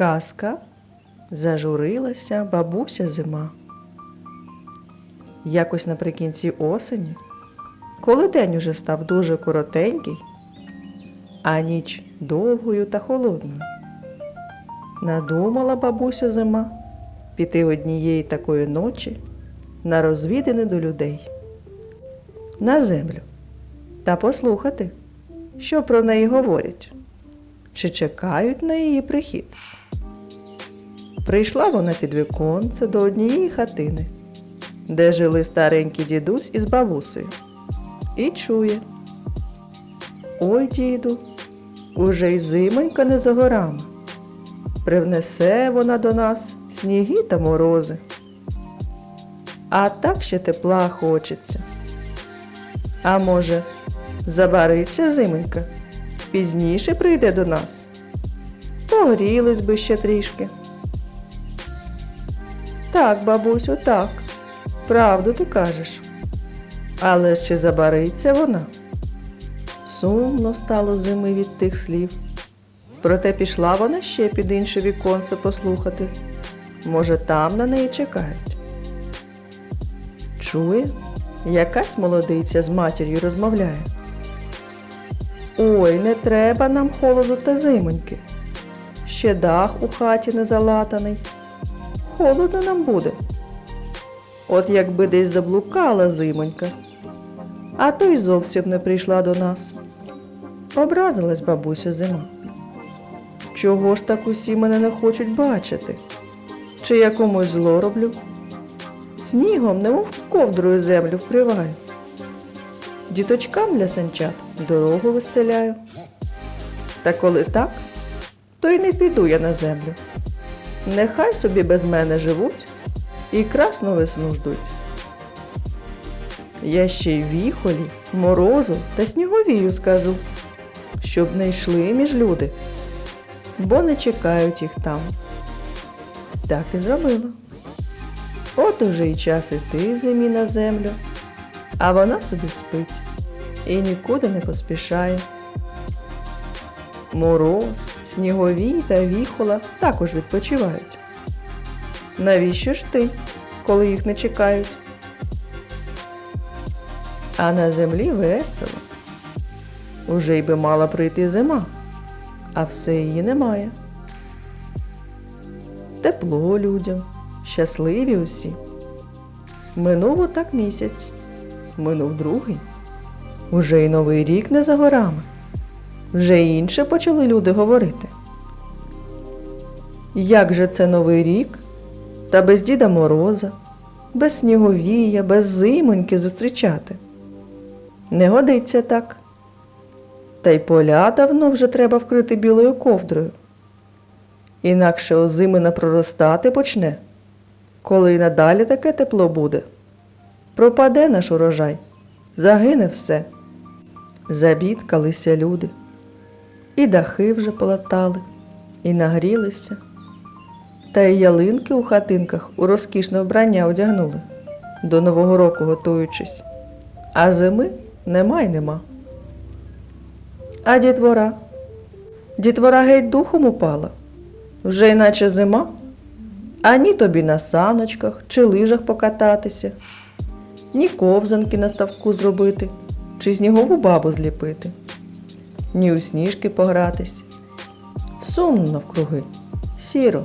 Казка зажурилася бабуся зима. Якось наприкінці осені, коли день уже став дуже коротенький, а ніч довгою та холодною, надумала бабуся зима піти однієї такої ночі на розвідини до людей, на землю та послухати, що про неї говорять, чи чекають на її прихід. Прийшла вона під віконце до однієї хатини, де жили старенький дідусь із бабусею, і чує. Ой, діду, уже й зимонька не за горами. Привнесе вона до нас сніги та морози. А так ще тепла хочеться. А може, забариться зимонька, пізніше прийде до нас. Погрілись би ще трішки. Так, бабусю, так. Правду ти кажеш. Але чи забариться вона? Сумно стало зими від тих слів. Проте пішла вона ще під інше віконце послухати. Може, там на неї чекають. Чує, якась молодиця з матір'ю розмовляє. Ой, не треба нам холоду та зимоньки. Ще дах у хаті не залатаний. Холодно нам буде. От якби десь заблукала зимонька, а то й зовсім не прийшла до нас. Образилась бабуся зима. Чого ж так усі мене не хочуть бачити? Чи я комусь зло роблю? Снігом, немов ковдрою землю вкриваю. Діточкам для санчат дорогу вистеляю. Та коли так, то й не піду я на землю. Нехай собі без мене живуть і красну весну ждуть. Я ще й віхолі, морозу та сніговію скажу, щоб не йшли між люди, бо не чекають їх там. Так і зробила. От уже й час іти зимі на землю, а вона собі спить і нікуди не поспішає. Мороз, сніговій та віхола також відпочивають. Навіщо ж ти, коли їх не чекають? А на землі весело. Уже й би мала прийти зима, а все її немає. Тепло людям, щасливі усі. Минув отак місяць, минув другий. Уже й новий рік не за горами. Вже інше почали люди говорити. Як же це новий рік? Та без Діда Мороза, без сніговія, без зимоньки зустрічати. Не годиться так. Та й поля давно вже треба вкрити білою ковдрою. Інакше озимина проростати почне, коли й надалі таке тепло буде. Пропаде наш урожай, загине все. Забідкалися люди, і дахи вже полатали, і нагрілися, та й ялинки у хатинках у розкішне вбрання одягнули, до Нового року готуючись, а зими нема й нема. А дітвора? Дітвора геть духом упала, вже іначе зима, ані тобі на саночках чи лижах покататися, ні ковзанки на ставку зробити, чи снігову бабу зліпити, ні у сніжки погратись. Сумно навкруги, сіро.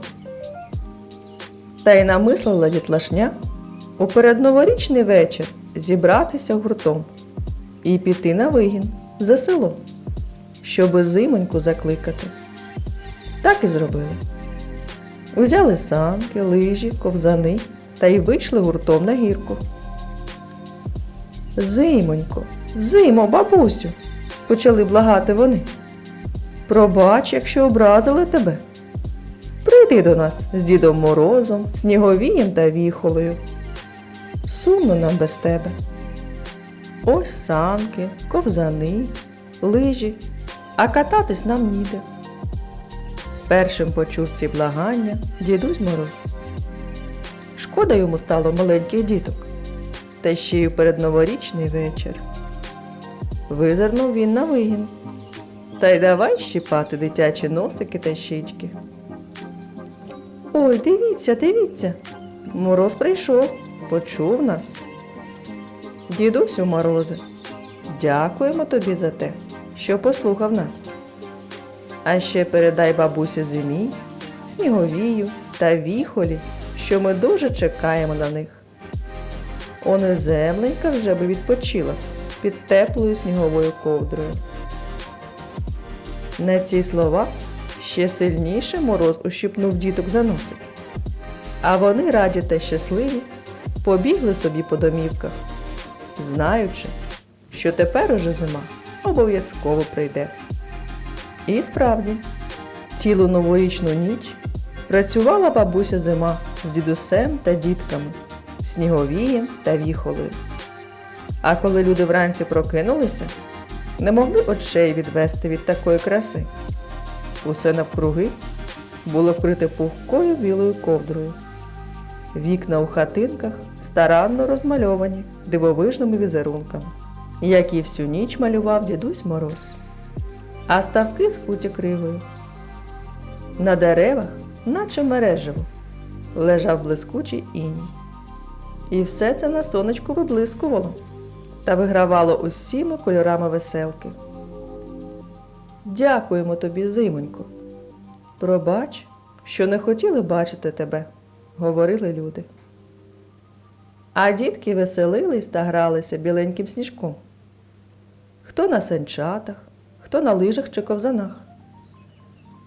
Та й намислила дітлашня у передноворічний вечір зібратися гуртом і піти на вигін за село, щоби зимоньку закликати. Так і зробили. Узяли санки, лижі, ковзани та й вийшли гуртом на гірку. Зимонько, зимо, бабусю, почали благати вони. Пробач, якщо образили тебе. Прийди до нас з Дідом Морозом, Сніговієм та віхолою. Сумно нам без тебе. Ось санки, ковзани, лижі, а кататись нам ніде. Першим почув ці благання дідусь Мороз. Шкода йому стало маленьких діток, та ще й у передноворічний вечір. Визирнув він на вигін. Та й давай щіпати дитячі носики та щічки. Ой, дивіться, дивіться. Мороз прийшов, почув нас. Дідусю Морозе, дякуємо тобі за те, що послухав нас. А ще передай бабусі зимі, сніговію та віхолі, що ми дуже чекаємо на них. Он і земленька вже би відпочила під теплою сніговою ковдрою. На ці слова ще сильніше мороз ущипнув діток за носик. А вони раді та щасливі побігли собі по домівках, знаючи, що тепер уже зима обов'язково прийде. І справді, цілу новорічну ніч працювала бабуся зима з дідусем та дітками, сніговієм та віхолою. А коли люди вранці прокинулися, не могли очей відвести від такої краси. Усе навкруги було вкрите пухкою білою ковдрою. Вікна у хатинках старанно розмальовані дивовижними візерунками, які всю ніч малював дідусь Мороз, а ставки скуті кривою. На деревах, наче мережево, лежав блискучий іній. І все це на сонечку виблискувало та вигравало усіми кольорами веселки. Дякуємо тобі, зимонько. Пробач, що не хотіли бачити тебе, говорили люди. А дітки веселились та гралися біленьким сніжком. Хто на санчатах, хто на лижах чи ковзанах,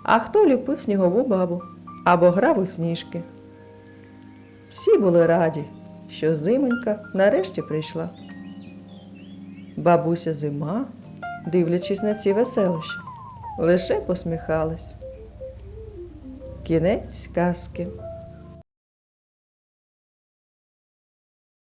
а хто ліпив снігову бабу або грав у сніжки. Всі були раді, що зимонька нарешті прийшла. Бабуся зима, дивлячись на ці веселища, лише посміхалась. Кінець казки.